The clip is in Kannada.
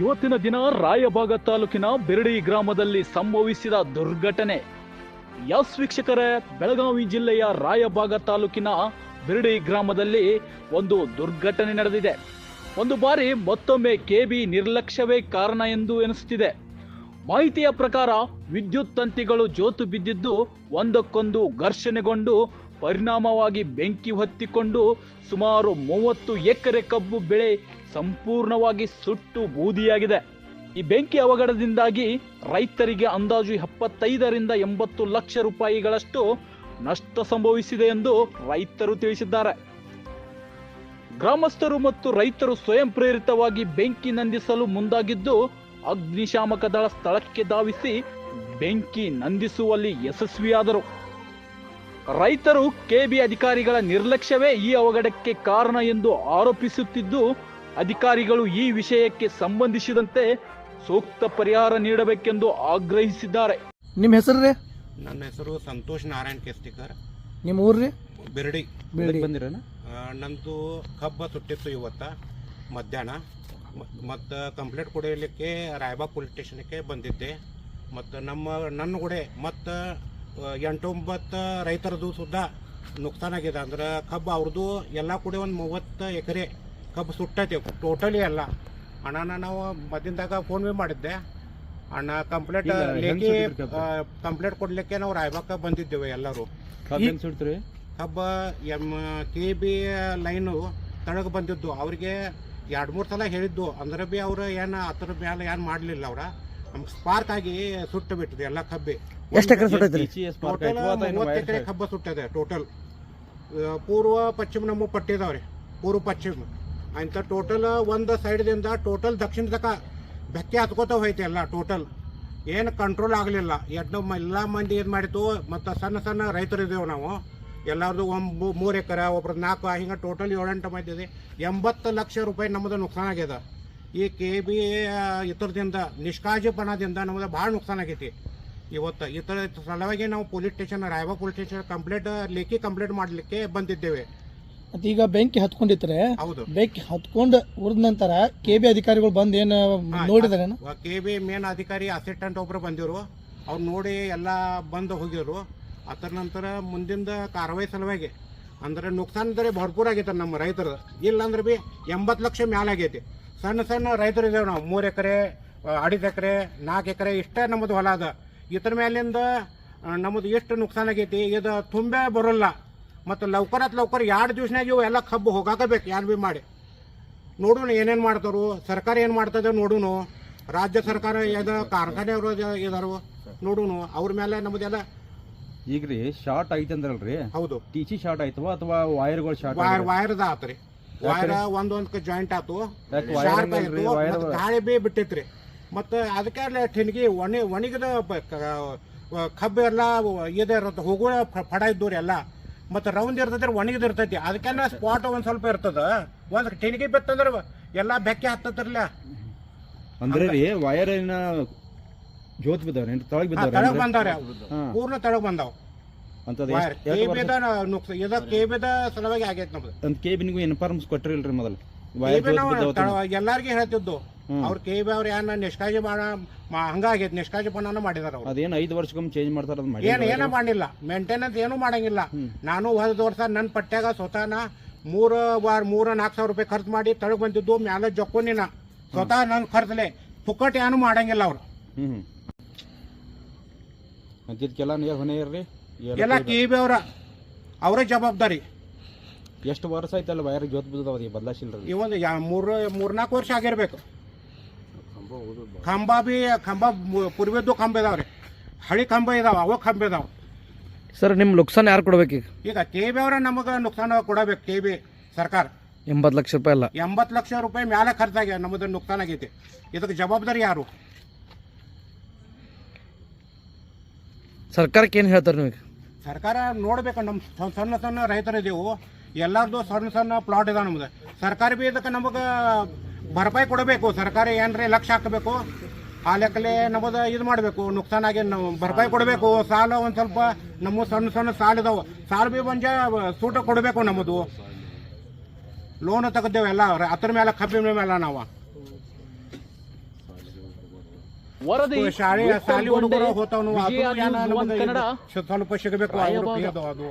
ಇವತ್ತಿನ ದಿನ ರಾಯಭಾಗ ತಾಲೂಕಿನ ಬೆರಡಿ ಗ್ರಾಮದಲ್ಲಿ ಸಂಭವಿಸಿದ ದುರ್ಘಟನೆ. ಎಸ್ ವೀಕ್ಷಕರೇ, ಬೆಳಗಾವಿ ಜಿಲ್ಲೆಯ ರಾಯಭಾಗ ತಾಲೂಕಿನ ಬೆರಡಿ ಗ್ರಾಮದಲ್ಲಿ ಒಂದು ದುರ್ಘಟನೆ ನಡೆದಿದೆ. ಒಂದು ಬಾರಿ ಮತ್ತೊಮ್ಮೆ ಕೆಬಿ ನಿರ್ಲಕ್ಷ್ಯವೇ ಕಾರಣ ಎಂದು ಎನಿಸುತ್ತಿದೆ. ಮಾಹಿತಿಯ ಪ್ರಕಾರ ವಿದ್ಯುತ್ ತಂತಿಗಳು ಜೋತು ಬಿದ್ದಿದ್ದು, ಒಂದಕ್ಕೊಂದು ಘರ್ಷಣೆಗೊಂಡು ಪರಿಣಾಮವಾಗಿ ಬೆಂಕಿ ಹೊತ್ತಿಕೊಂಡು ಸುಮಾರು ಮೂವತ್ತು ಎಕರೆ ಕಬ್ಬು ಬೆಳೆ ಸಂಪೂರ್ಣವಾಗಿ ಸುಟ್ಟು ಬೂದಿಯಾಗಿದೆ. ಈ ಬೆಂಕಿ ಅವಘಡದಿಂದಾಗಿ ರೈತರಿಗೆ ಅಂದಾಜು ಎಪ್ಪತ್ತೈದರಿಂದ ಎಂಬತ್ತು ಲಕ್ಷ ರೂಪಾಯಿಗಳಷ್ಟು ನಷ್ಟ ಸಂಭವಿಸಿದೆ ಎಂದು ರೈತರು ತಿಳಿಸಿದ್ದಾರೆ. ಗ್ರಾಮಸ್ಥರು ಮತ್ತು ರೈತರು ಸ್ವಯಂ ಪ್ರೇರಿತವಾಗಿ ಬೆಂಕಿ ನಂದಿಸಲು ಮುಂದಾಗಿದ್ದು, ಅಗ್ನಿಶಾಮಕ ದಳ ಸ್ಥಳಕ್ಕೆ ಧಾವಿಸಿ ಬೆಂಕಿ ನಂದಿಸುವಲ್ಲಿ ಯಶಸ್ವಿಯಾದರು. ರೈತರು ಕೆಬಿ ಅಧಿಕಾರಿಗಳ ನಿರ್ಲಕ್ಷ್ಯವೇ ಈ ಅವಘಡಕ್ಕೆ ಕಾರಣ ಎಂದು ಆರೋಪಿಸುತ್ತಿದ್ದು ಅಧಿಕಾರಿಗಳು ಈ ವಿಷಯಕ್ಕೆ ಸಂಬಂಧಿಸಿದಂತೆ ಸೂಕ್ತ ಪರಿಹಾರ ನೀಡಬೇಕೆಂದು ಆಗ್ರಹಿಸಿದ್ದಾರೆ. ನಿಮ್ಮ ಹೆಸರು ರೀ? ನನ್ನ ಹೆಸರು ಸಂತೋಷ್ ನಾರಾಯಣ್ ಕೆಸ್ತಿಕರ್ ನಿಮ್ಮ ಊರ್ರಿ ರೀ? ಬಿರಡಿ. ಬೇಡಿ ಬಂದಿರೇನ? ನಂದು ಕಬ್ಬ ಸುಟ್ಟಿತ್ತು ಇವತ್ತ ಮಧ್ಯಾಹ್ನ. ಮತ್ತು ಕಂಪ್ಲೇಂಟ್ ಕೊಡಲಿಕ್ಕೆ ರಾಯಬಾಗ್ ಪೊಲೀಸ್ ಸ್ಟೇಷನ್ಗೆ ಬಂದಿದ್ದೆ. ಮತ್ತು ನಮ್ಮ ನನ್ನ ಕೂಡ ಮತ್ತು ಎಂಟೊಂಬತ್ತು ರೈತರದು ಸುದ್ದ ನುಕ್ಸಾನ್ ಆಗಿದೆ. ಅಂದ್ರೆ ಕಬ್ಬು ಅವ್ರದ್ದು ಎಲ್ಲ ಕೂಡ ಒಂದು ಮೂವತ್ತು ಎಕರೆ ಕಬ್ಬು ಸುಟ್ಟೈತೆ. ಟೋಟಲಿ ಎಲ್ಲ ಅಣ್ಣನ ನಾವು ಮದ್ದಿಂದಾಗ ಫೋನ್ ಪೇ ಮಾಡಿದ್ದೆ. ಅಣ್ಣ ಕಂಪ್ಲೇಂಟ್ ಲೇಖಿ? ಕಂಪ್ಲೇಂಟ್ ಕೊಡ್ಲಿಕ್ಕೆ ನಾವು ರಾಯಬಾಗ ಬಂದಿದ್ದೇವೆ ಎಲ್ಲರೂ. ಕಬ್ಬ್ ಎಂ ಕೆ ಬಿ ಲೈನು ತಳಗ ಬಂದಿದ್ದು. ಅವ್ರಿಗೆ ಎರಡು ಮೂರು ಸಲ ಹೇಳಿದ್ದು. ಅಂದ್ರೆ ಬಿ ಅವ್ರು ಏನು ಅದ್ರ ಮೇಲೆ ಏನು ಮಾಡಲಿಲ್ಲ ಅವ್ರ. ನಮ್ಗೆ ಸ್ಪಾರ್ಕ್ ಆಗಿ ಸುಟ್ಟು ಬಿಟ್ಟಿದೆ ಎಲ್ಲ ಕಬ್ಬಿ. ಎಷ್ಟು ಎಕರೆ ಸುಟ್ಟೈತ್ರಿ ಟೋಟಲ್ ಮೂವತ್ತು ಎಕರೆ? ಕಬ್ಬ ಸುಟ್ಟಿದೆ ಟೋಟಲ್ ಪೂರ್ವ ಪಶ್ಚಿಮ ನಮ್ಮ ಪಟ್ಟಿದಾವ್ರಿ ಪೂರ್ವ ಪಶ್ಚಿಮ. ಅಂತ ಟೋಟಲ್ ಒಂದು ಸೈಡ್ದಿಂದ ಟೋಟಲ್ ದಕ್ಷಿಣ ತಕ ಬೆಕ್ಕೆ ಹತ್ಕೋತ ಹೋಯ್ತು ಎಲ್ಲ ಟೋಟಲ್ ಏನು ಕಂಟ್ರೋಲ್ ಆಗಲಿಲ್ಲ. ಎರಡು ಎಲ್ಲ ಮಂದಿ ಏನು ಮಾಡಿತ್ತು ಮತ್ತು ಸಣ್ಣ ಸಣ್ಣ ರೈತರು ಇದ್ದೇವೆ ನಾವು. ಎಲ್ಲರದು ಒಂದು ಮೂರು ಎಕರೆ ಒಬ್ರದ್ದು ನಾಲ್ಕು ಹಿಂಗೆ ಟೋಟಲ್ ಏಳೆಂಟು ಮಂದಿ ಇದೆ ಎಂಬತ್ತು ಲಕ್ಷ ರೂಪಾಯಿ ನಮ್ಮದು ನುಕ್ಸಾನ ಆಗ್ಯದ. ಈ ಕೆ ಬಿ ಇತರದಿಂದ ನಿಷ್ಕಾಜಿಪಣದಿಂದ ನಮ್ಮದು ಭಾಳ ನುಕ್ಸಾನ ಆಗೈತಿ. ಇವತ್ತು ಈ ಥರ ಸಲುವಾಗಿ ನಾವು police station Raybag police station complaint Lekhi complaint ಮಾಡಲಿಕ್ಕೆ ಬಂದಿದ್ದೇವೆ. ಅದೀಗ ಈಗ ಬೆಂಕಿ ಹತ್ಕೊಂಡಿದ್ರೆ ಹೌದು. ಬೆಂಕಿ ಹತ್ಕೊಂಡು ಉರಿದ ನಂತರ ಕೆ ಬಿ ಅಧಿಕಾರಿಗಳು ಬಂದು ಏನು ನೋಡಿದ್ರೆ ಕೆ ಬಿ ಮೇನ್ ಅಧಿಕಾರಿ ಅಸಿಸ್ಟೆಂಟ್ ಒಬ್ಬರು ಬಂದಿರು ಅವ್ರು ನೋಡಿ ಎಲ್ಲ ಬಂದು ಹೋಗಿರು ಅದರ ನಂತರ ಮುಂದಿನ ಕಾರ್ವಾಯಿ ಸಲುವಾಗಿ ಅಂದ್ರೆ ನುಕ್ಸಾನ್ ಅಂದರೆ ಭರ್ಪೂರ್ ಆಗೈತೆ ನಮ್ಮ ರೈತರು ಇಲ್ಲಾಂದ್ರೆ ಬಿ ಎಂಬತ್ತು ಲಕ್ಷ ಮ್ಯಾಲ ಆಗೈತಿ. ಸಣ್ಣ ಸಣ್ಣ ರೈತರು ಇದ್ದೇವೆ ನಾವು. ಮೂರು ಎಕರೆ ಅಡಿದ ಎಕರೆ ನಾಲ್ಕು ಎಕರೆ ಇಷ್ಟೇ ನಮ್ಮದು ಹೊಲ ಅದ. ಇದ್ರ ಮೇಲಿಂದ ನಮ್ಮದು ಎಷ್ಟು ನುಕ್ಸಾನ್ ಆಗೈತಿ ಇದು ತುಂಬೆ ಬರೋಲ್ಲ. ಮತ್ತು ಲೌಕರತ್ ಲೌಕರ್ ಎರಡು ದಿವ್ಸನಾಗ ಇವು ಎಲ್ಲ ಕಬ್ಬು ಹೋಗಾಕಬೇಕು ಯಾರು ಭೀ ಮಾಡಿ. ನೋಡೋಣ ಏನೇನು ಮಾಡ್ತಾರು ಸರ್ಕಾರ ಏನು ಮಾಡ್ತದೆ ನೋಡೋಣ ರಾಜ್ಯ ಸರ್ಕಾರ ಏನು ಕಾರ್ಖಾನೆಯವರು ಇದಾರು ನೋಡೋಣ ಅವ್ರ ಮೇಲೆ ನಮ್ಮದೆಲ್ಲ ಈಗ ರೀ ಶಾರ್ಟ್ ಐತೆ ಅಂದ್ರಲ್ರಿ? ಹೌದು. ಟಿ ಸಿ ಶಾರ್ಟ್ ಆಯ್ತವ ಅಥವಾ ವೈರ್ಗಳು ಶಾರ್ಟ್ ವೈರ್ ವೈರ್ದ ಆತ್ರಿ. ವೈರ್ ಒಂದೊಂದ್ ಜಾಯಿಂಟ್ ಆತು. ಶಾರ್ಟ್? ಆಯ್ತು. ಗಾಳಿ ಬಿ ಬಿಟ್ಟೈತ್ರಿ. ಮತ್ತೆ ಅದಕ್ಕೆ ಟೆನ್ಗಿ ಒಣಿ ಒಣಗಿದ ಕಬ್ಬು ಎಲ್ಲ ಇದೆ ಇರುತ್ತೆ ಹೋಗುವ ಫ- ಫಡ ಇದ್ದವ್ರಿ ಎಲ್ಲ. ಮತ್ತು ರೌಂಡ್ ಇರ್ತೈತಿ ಒಣಗಿದ ಇರ್ತೈತಿ. ಅದಕ್ಕೆಲ್ಲ ಸ್ಪಾಟ್ ಒಂದು ಸ್ವಲ್ಪ ಇರ್ತದೆ. ಒಂದು ಟೆನ್ಗಿ ಬಿತ್ತಂದ್ರೆ ಎಲ್ಲ ಬೆಕ್ಕೆ ಹತ್ತತ್ರಲ್ಲ ಅಂದ್ರೆ ರೀ ವೈರ್ ಏನ ಜೋತ್ ಬಿದ್ದಾವ್ರಿ ತಳಗ್ ತಳಗ್ ಬಿದ್ದಾವ್ರಿ. ಪೂರ್ಣ ತಳಗ್ ಬಂದಾವ್ ಕೇಬಿದ ವೈರ್ ಕೆಬಿದ ನುಕ್ಸ ಇದ ಕೇಬಿದ ಸಲುವಾಗಿ ಆಗೈತೆ ನಮ್ದು. ಅಂತ ಕೇಬಿನಿಗೂ ಇನ್ಫಾರ್ಮ್ಸ್ ಕೊಟ್ಟಿರಲ್ರಿ ಮೊದಲು. ಎಲ್ಲಾರ್ಗಿ ಹೇಳ್ತಿದ್ದು. ಅವ್ರ ಕೆ ಬಿ ಅವ್ರ ಏನ ನಿಷ್ಕಾಜಿ ಮಾಡ ಮಾ- ಹಂಗಾಗೈತಿ ನಿಷ್ಕಾಳಜಿ ಪಣನ ಮಾಡಿದಾರ ಅವ್ರು. ಅದೇನು ಐದು ವರ್ಷಕ್ಕೊಮ್ಮೆ ಚೇಂಜ್ ಮಾಡ್ತಾರ ಏನ ಮಾಡಿ ಏನ್ ಏನೂ ಮಾಡಿಲ್ಲ ಮೇಂಟೆನೆನ್ಸ್ ಏನೂ ಮಾಡಂಗಿಲ್ಲ. ನಾನು ಹೋದ ವರ್ಷ ನನ್ನ ಪಟ್ಟ್ಯಾಗ ಸ್ವತಃನ ಮೂರು ವಾರ ಮೂರ ನಾಲ್ಕು ಸಾವಿರ ರೂಪಾಯಿ ಖರ್ಚು ಮಾಡಿ ತಳಗ್ ಬಂದಿದ್ದು ಮ್ಯಾಲ ಜೊಕ್ಕೋನಿನ. ಸ್ವತಃ ನನ್ನ ಖರ್ಚಲೆ ಪುಕ್ಕಟ್ ಏನು ಮಾಡಂಗಿಲ್ಲ ಅವ್ರು. ನೀರ್ ಹೊನೆ ಇರ್ರಿ. ಎಲ್ಲ ಕೆ ಬಿ ಅವ್ರ ಅವರೇ ಜವಾಬ್ದಾರಿ. ಎಷ್ಟು ವರ್ಷ ಆಯ್ತಲ್ಲ ವೈರ್ ಜೋತ್ ಬಿದ್ದದ ಬದಲಾಶಿಲ್ರಿ. ಈ ಒಂದು ಯಾ ಮೂರು ಮೂರ್ನಾಲ್ಕು ವರ್ಷ ಆಗಿರ್ಬೇಕು. ಕಂಬ ಬಿ ಕಂಬ ಪೂರ್ವದ್ದು ಕಂಬ ಇದಾವ್ರಿ ಹಳಿ ಕಂಬ ಇದಾವ ಅವ ಕಂಬ ಇದಾವ ಸರ್ ನಿಮ್ಮ ನುಕ್ಸಾನ್ ಯಾರು ಕೊಡ್ಬೇಕು ಈಗ? ಈಗ ಕೆ ಬಿ ಅವ್ರ ನಮಗೆ ನುಕ್ಸಾನ ಕೊಡಬೇಕು ಕೆ ಬಿ ಸರ್ಕಾರ. ಎಂಬತ್ತು ಲಕ್ಷ ರೂಪಾಯಿ ಅಲ್ಲ. ಎಂಬತ್ತು ಲಕ್ಷ ರೂಪಾಯಿ ಮ್ಯಾಲೆ ಖರ್ಚಾಗಿ ನಮ್ಮದು ನುಕ್ಸಾನ ಆಗೈತಿ. ಇದಕ್ಕೆ ಜವಾಬ್ದಾರಿ ಯಾರು? ಸರ್ಕಾರಕ್ಕೆ ಏನು ಹೇಳ್ತಾರೆ ನೀವು ಈಗ ಸರ್ಕಾರ ನೋಡ್ಬೇಕು ನಮ್ಮ ಸಣ್ಣ ಸಣ್ಣ ಸಣ್ಣ ರೈತರಿದ್ದೀವು ಎಲ್ಲರದು ಸಣ್ಣ ಸಣ್ಣ ಪ್ಲಾಟ್ ಇದೆ ನಮ್ದು. ಸರ್ಕಾರ ಬಿ ಇದಕ್ಕೆ ನಮಗೆ ಭರಪಾಯಿ ಕೊಡಬೇಕು ಸರ್ಕಾರ ಏನ್ರಿ ಲಕ್ಷ ಹಾಕಬೇಕು ಆ ಲೆಕ್ಕಲೆ ನಮ್ಮದು ಇದು ಮಾಡಬೇಕು ನುಕ್ಸಾನ್ ಆಗಿ ನಾವು ಭರಪಾಯಿ ಕೊಡಬೇಕು ಸಾಲ ಒಂದು ಸ್ವಲ್ಪ ನಮ್ಮ ಸಣ್ಣ ಸಣ್ಣ ಸಾಲ ಇದಾವೆ ಸಾಲ ಬಿ ಬಂಜ ಸೂಟ ಕೊಡಬೇಕು ನಮ್ಮದು. ಲೋನ್ ತೆಗೆದೇವೆ ಎಲ್ಲ ಅದ್ರ ಮೇಲೆ ಕಬ್ಬಿನ ಮೇಲೆ ನಾವು. ಶಾಲೆ ಸಾಲ ಶಾಲೆ ಹುಡುಗರು ಹೋತಾವ್ ಸ್ವಲ್ಪ ಸಿಗಬೇಕು ಅದು.